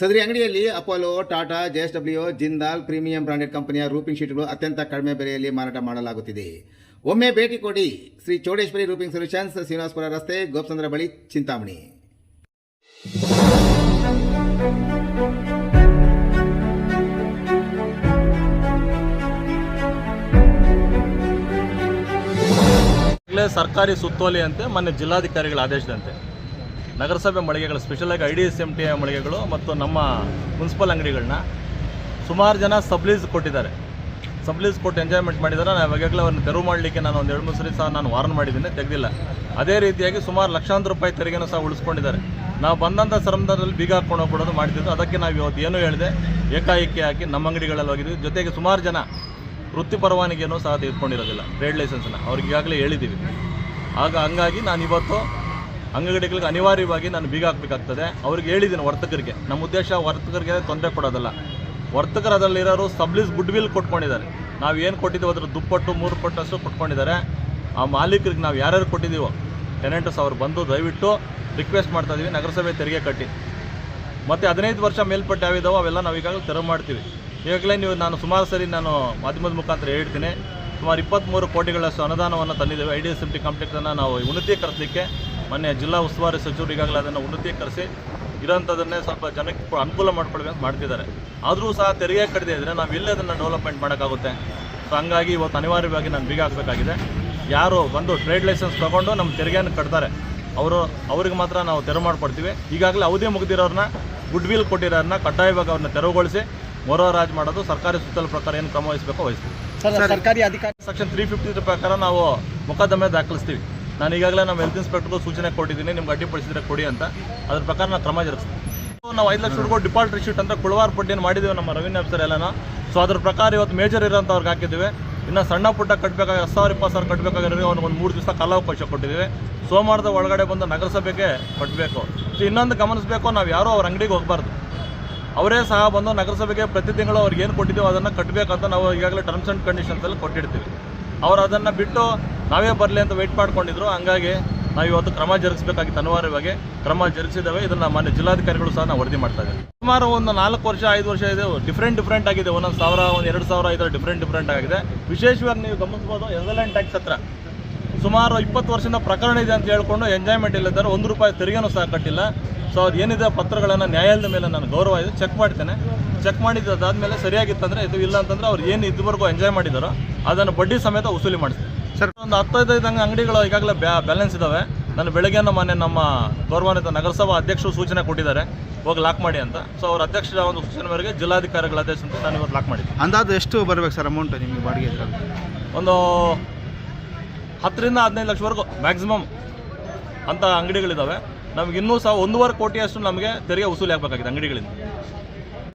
ಸದರಿ ಅಂಗಡಿಯಲ್ಲಿ Apollo, Tata JSW Jindal premium branded ಕಂಪನಿಯ ರೂಪಿಂಗ್ ಶೀಟ್ಗಳು ಅತ್ಯಂತ ಕಡಿಮೆ ಬೆಲೆಯಲ್ಲಿ ಮಾರಾಟ ಮಾಡಲಾಗುತ್ತಿದೆ. ಒಮ್ಮೆ ಭೇಟಿ ಕೊಡಿ ಶ್ರೀ ಚೌಡೇಶ್ವರಿ ರೂಪಿಂಗ್ ಸೊಲ್ಯೂಷನ್ಸ್, ಶ್ರೀನಿವಾಸಪುರ ರಸ್ತೆ, ಗೋಪಚಂದ್ರ ಬಳಿ, ಚಿಂತಾಮಣಿ. ಸರ್ಕಾರಿ ಸುತ್ತೋಲೆ ಅಂತೆ ಮೊನ್ನೆ ಜಿಲ್ಲಾಧಿಕಾರಿಗಳ ಆದೇಶದಂತೆ ನಗರಸಭೆ ಮಳಿಗೆಗಳು ಸ್ಪೆಷಲಾಗಿ I D S M T ಮಳಿಗೆಗಳು ಮತ್ತು ನಮ್ಮ ಮುನ್ಸಿಪಲ್ ಅಂಗಡಿಗಳನ್ನ ಸುಮಾರು ಜನ ಸಬ್ಲೀಸ್ ಕೊಟ್ಟಿದ್ದಾರೆ. ಸಬ್ಲೀಸ್ ಕೊಟ್ಟು ಎಂಜಾಯ್ಮೆಂಟ್ ಮಾಡಿದ್ದಾರೆ. ನಾವು ಈಗಾಗಲೇ ಅವ್ರನ್ನ ತೆರವು ಮಾಡಲಿಕ್ಕೆ ನಾನು ಒಂದು ಎರಡು ಮೂರು ಸರಿ ಸಹ ನಾನು ವಾರ್ನ್ ಮಾಡಿದ್ದೀನಿ, ತೆಗೆದಿಲ್ಲ. ಅದೇ ರೀತಿಯಾಗಿ ಸುಮಾರು ಲಕ್ಷಾಂತರ ರೂಪಾಯಿ ತೆರಿಗೆನೂ ಸಹ ಉಳಿಸ್ಕೊಂಡಿದ್ದಾರೆ. ನಾವು ಬಂದಂಥ ಸಂದರ್ಭದಲ್ಲಿ ಬೀಗ ಹಾಕೊಂಡು ಹೋಗ್ಬಿಡೋದು ಮಾಡ್ತಿದ್ದು ಅದಕ್ಕೆ ನಾವು ಇವತ್ತು ಏನೂ ಹೇಳಿದೆ, ಏಕಾಏಕಿ ಹಾಕಿ ನಮ್ಮ ಅಂಗಡಿಗಳಲ್ಲಿ ಹೋಗಿದ್ವಿ. ಜೊತೆಗೆ ಸುಮಾರು ಜನ ವೃತ್ತಿ ಪರವಾನಗಿಯನ್ನು ಸಹ ತೆಗೆದುಕೊಂಡಿರೋದಿಲ್ಲ. ಟ್ರೇಡ್ ಲೈಸೆನ್ಸನ್ನು ಅವ್ರಿಗೆ ಈಗಾಗಲೇ ಹೇಳಿದ್ದೀವಿ. ಆಗ ಹಂಗಾಗಿ ನಾನು ಇವತ್ತು ಅಂಗಡಿಗಳಿಗೆ ಅನಿವಾರ್ಯವಾಗಿ ನಾನು ಬೀಗ ಹಾಕಬೇಕಾಗ್ತದೆ. ಅವ್ರಿಗೆ ಹೇಳಿದ್ದೀನಿ ವರ್ತಕರಿಗೆ. ನಮ್ಮ ಉದ್ದೇಶ ವರ್ತಕರಿಗೆ ತೊಂದರೆ ಕೊಡೋದಲ್ಲ. ವರ್ತಕರು ಅದರಲ್ಲಿರೋರು ಸಬ್ಲೀಸ್ ಗುಡ್ ವಿಲ್ ಕೊಟ್ಕೊಂಡಿದ್ದಾರೆ. ನಾವು ಏನು ಕೊಟ್ಟಿದ್ದೀವಿ ಅದರ ದುಪ್ಪಟ್ಟು, ಮೂರು ಪಟ್ಟಷ್ಟು ಕೊಟ್ಕೊಂಡಿದ್ದಾರೆ. ಆ ಮಾಲೀಕರಿಗೆ ನಾವು ಯಾರ್ಯಾರು ಕೊಟ್ಟಿದ್ದೀವೋ ಟೆನೆಂಟಸ್ ಅವ್ರು ಬಂದು ದಯವಿಟ್ಟು ರಿಕ್ವೆಸ್ಟ್ ಮಾಡ್ತಾ ಇದ್ದೀವಿ ನಗರಸಭೆ ತೆರಿಗೆ ಕಟ್ಟಿ. ಮತ್ತು ಹದಿನೈದು ವರ್ಷ ಮೇಲ್ಪಟ್ಟು ಯಾವಿದಾವೋ ಅವೆಲ್ಲ ನಾವು ಈಗಾಗಲೇ ತೆರವು ಮಾಡ್ತೀವಿ. ಈಗಾಗಲೇ ನೀವು ನಾನು ಸುಮಾರು ಸರಿ ನಾನು ಮಾಧ್ಯಮದ ಮುಖಾಂತರ ಹೇಳ್ತೀನಿ. ಸುಮಾರು ಇಪ್ಪತ್ತ್ಮೂರು ಕೋಟಿಗಳಷ್ಟು ಅನುದಾನವನ್ನು ತಂದಿದ್ದೇವೆ. I D S M T ಕಾಂಪ್ಲೆಕ್ಸನ್ನು ನಾವು ಉನ್ನತೀಕರಿಸಲಿಕ್ಕೆ ಮೊನ್ನೆ ಜಿಲ್ಲಾ ಉಸ್ತುವಾರಿ ಸಚಿವರು ಈಗಾಗಲೇ ಅದನ್ನು ಉನ್ನತೀಕರಿಸಿ ಇರೋಂಥದ್ದನ್ನೇ ಸ್ವಲ್ಪ ಜನಕ್ಕೆ ಅನುಕೂಲ ಮಾಡ್ಕೊಳ್ಬೇಕು ಅಂತ ಮಾಡ್ತಿದ್ದಾರೆ. ಆದರೂ ಸಹ ತೆರಿಗೆ ಕಟ್ಟದೇ ಇದ್ದರೆ ನಾವು ಇಲ್ಲೇ ಅದನ್ನು ಡೆವಲಪ್ಮೆಂಟ್ ಮಾಡೋಕ್ಕಾಗುತ್ತೆ. ಸೊ ಹಂಗಾಗಿ ಇವತ್ತು ಅನಿವಾರ್ಯವಾಗಿ ನಾನು ಬೀಗ ಹಾಕಬೇಕಾಗಿದೆ. ಯಾರು ಬಂದು ಟ್ರೇಡ್ ಲೈಸೆನ್ಸ್ ತೊಗೊಂಡು ನಮ್ಮ ತೆರಿಗೆಯನ್ನು ಕಟ್ತಾರೆ. ಅವರು ಅವ್ರಿಗೆ ಮಾತ್ರ ನಾವು ತೆರವು ಮಾಡಿಕೊಡ್ತೀವಿ. ಈಗಾಗಲೇ ಅವಧಿ ಮುಗಿದಿರೋರನ್ನ ಗುಡ್ ವಿಲ್ ಕೊಟ್ಟಿರೋರನ್ನ ಕಡ್ಡಾಯವಾಗಿ ಅವ್ರನ್ನ ತೆರವುಗೊಳಿಸಿ ಮೊರವರಾಜ್ ಮಾಡೋದು ಸರ್ಕಾರಿ ಸುತ್ತಲ ಪ್ರಕಾರ ಏನು ಕ್ರಮ ವಹಿಸಬೇಕು ವಹಿಸ್ತೀವಿ. ಸರ್ಕಾರಿ ಅಧಿಕಾರಿ ಸೆಕ್ಷನ್ ತ್ರೀ ಫಿಫ್ಟಿ ಪ್ರಕಾರ ನಾವು ಮೊಕದ್ದಮೆ ದಾಖಲಿಸ್ತೀವಿ. ನಾನು ಈಗಾಗಲೇ ನಮ್ಮ ಹೆಲ್ತ್ ಇನ್ಸ್ಪೆಕ್ಟರ್ಗೂ ಸೂಚನೆ ಕೊಟ್ಟಿದ್ದೀನಿ, ನಿಮ್ಗೆ ಅಡ್ಡಿಪಡಿಸಿದ್ರೆ ಕೊಡಿ ಅಂತ. ಅದ್ರ ಪ್ರಕಾರ ನಾವು ಕ್ರಮ ಜರುಗಿಸ್ತೀವಿ. ನಾವು ಐದು ಲಕ್ಷ ರೂಪಾಯಿ ಡಿಪಾಲ್ಟ್ ರಿಶೀಟ್ ಅಂತ ಕುಳವಾರ ಪಟ್ಟಿಯನ್ನು ಮಾಡಿದ್ದೀವಿ ನಮ್ಮ ರೆವಿನ್ಯೂ ಆಫೀಸರ್ ಎಲ್ಲನ. ಸೊ ಅದ್ರ ಪ್ರಕಾರ ಇವತ್ತು ಮೇಜರ್ ಇರೋಂಥವ್ರಿಗೆ ಹಾಕಿದ್ದೀವಿ. ಇನ್ನು ಸಣ್ಣ ಪುಟ್ಟ ಕಟ್ಟಬೇಕಾಗಿ ಹತ್ತು ಸಾವಿರ, ಇಪ್ಪತ್ತು ಸಾವಿರ ಕಟ್ಟಬೇಕಾಗಿರೋ ಅವ್ನಿಗೆ ಒಂದು ಮೂರು ದಿವಸ ಕಾಲಾವಕಾಶ ಕೊಟ್ಟಿದ್ದೀವಿ. ಸೋಮವಾರದ ಒಳಗಡೆ ಬಂದು ನಗರಸಭೆಗೆ ಕಟ್ಟಬೇಕು ಸೊ ಇನ್ನೊಂದು ಗಮನಿಸಬೇಕು, ನಾವು ಯಾರೂ ಅವ್ರ ಅಂಗಡಿಗೆ ಹೋಗಬಾರ್ದು. ಅವರೇ ಸಹ ಬಂದು ನಗರಸಭೆಗೆ ಪ್ರತಿ ತಿಂಗಳು ಅವ್ರಿಗೆ ಏನು ಕೊಟ್ಟಿದ್ದೀವೋ ಅದನ್ನು ಕಟ್ಟಬೇಕಂತ ನಾವು ಈಗಾಗಲೇ ಟರ್ಮ್ಸ್ ಆ್ಯಂಡ್ ಕಂಡೀಷನ್ಸಲ್ಲಿ ಕೊಟ್ಟಿರ್ತೀವಿ. ಅವ್ರು ಅದನ್ನು ಬಿಟ್ಟು ನಾವೇ ಬರಲಿ ಅಂತ ವೆಯ್ಟ್ ಮಾಡ್ಕೊಂಡಿದ್ರು. ಹಂಗಾಗಿ ನಾವು ಇವತ್ತು ಕ್ರಮ ಜರುಗಿಸಬೇಕಾಗಿತ್ತು ಅನಿವಾರ್ಯವಾಗಿ ಕ್ರಮ ಜರುಗಿಸಿದ್ದೇವೆ. ಇದನ್ನು ಮಾನ್ಯ ಜಿಲ್ಲಾಧಿಕಾರಿಗಳು ಸಹ ನಾವು ವರದಿ ಮಾಡ್ತಾ ಇದ್ದೇವೆ ಸುಮಾರು ಒಂದು ನಾಲ್ಕು ವರ್ಷ, ಐದು ವರ್ಷ ಇದೆ. ಡಿಫ್ರೆಂಟ್ ಡಿಫ್ರೆಂಟ್ ಆಗಿದೆ. ಒಂದೊಂದು ಸಾವಿರ, ಒಂದು ಎರಡು ಸಾವಿರ ಐದರ ಡಿಫ್ರೆಂಟ್ ಡಿಫ್ರೆಂಟ್ ಆಗಿದೆ. ವಿಶೇಷವಾಗಿ ನೀವು ಗಮನಿಸಬಹುದು ಎಸ್ಎಲ್ಎನ್ ಟ್ಯಾಕ್ಸ್ ಹತ್ರ ಸುಮಾರು ಇಪ್ಪತ್ತು ವರ್ಷದಿಂದ ಪ್ರಕರಣ ಇದೆ ಅಂತ ಹೇಳ್ಕೊಂಡು ಎಂಜಾಯ್ಮೆಂಟ್ ಇಲ್ಲದಾರೆ ಒಂದು ರೂಪಾಯಿ ತೆರಿಗೆನೂ ಸಹ ಕಟ್ಟಿಲ್ಲ. ಸೊ ಅದು ಏನಿದೆ ಪತ್ರಗಳನ್ನು ನ್ಯಾಯಾಲಯದ ಮೇಲೆ ನಾನು ಗೌರವ ಇದೆ. ಚೆಕ್ ಮಾಡ್ತೇನೆ. ಚೆಕ್ ಮಾಡಿದ್ದು ಅದಾದಮೇಲೆ ಸರಿಯಾಗಿತ್ತಂದರೆ ಇದು ಇಲ್ಲ ಅಂತಂದರೆ ಅವ್ರು ಏನು ಇದುವರೆಗೂ ಎಂಜಾಯ್ ಮಾಡಿದಾರೋ ಅದನ್ನು ಬಡ್ಡಿ ಸಮೇತ ವಸೂಲಿ ಮಾಡಿಸ್ತೀನಿ ಸರ್ ಒಂದು ಹತ್ತೈದೈದು ಹಂಗೆ ಅಂಗಡಿಗಳು ಈಗಾಗಲೇ ಬ್ಯಾ ಬ್ಯಾಲೆನ್ಸ್ ಇದ್ದಾವೆ ನಾನು ಬೆಳಗ್ಗೆ ಮೊನ್ನೆ ನಮ್ಮ ಗೌರವಾನ್ವಿತ ನಗರಸಭಾ ಅಧ್ಯಕ್ಷರು ಸೂಚನೆ ಕೊಟ್ಟಿದ್ದಾರೆ. ಹೋಗಿ ಲಾಕ್ ಮಾಡಿ ಅಂತ. ಸೊ ಅವ್ರ ಅಧ್ಯಕ್ಷರ ಒಂದು ಸೂಚನೆ ಮೇರೆಗೆ ಜಿಲ್ಲಾಧಿಕಾರಿಗಳ ಆದೇಶ ಅಂತ ನಾನು ಇವತ್ತು ಲಾಕ್ ಮಾಡಿದ್ದೆ ಅಂದಾಜು ಎಷ್ಟು ಬರಬೇಕು ಸರ್ ಅಮೌಂಟ್ ನಿಮಗೆ ಬಾಡಿಗೆ? ಒಂದು ಹತ್ತರಿಂದ ಹದಿನೈದು ಲಕ್ಷವರೆಗೂ ಮ್ಯಾಕ್ಸಿಮಮ್ ಅಂತ ಅಂಗಡಿಗಳಿದ್ದಾವೆ ನಮಗೆ ಇನ್ನೂ ಸಹ ಒಂದೂವರೆ ಕೋಟಿಯಷ್ಟು ನಮಗೆ ತೆರಿಗೆ ವಸೂಲಿ ಆಗಬೇಕಾಗಿದೆ ಅಂಗಡಿಗಳಿಂದ.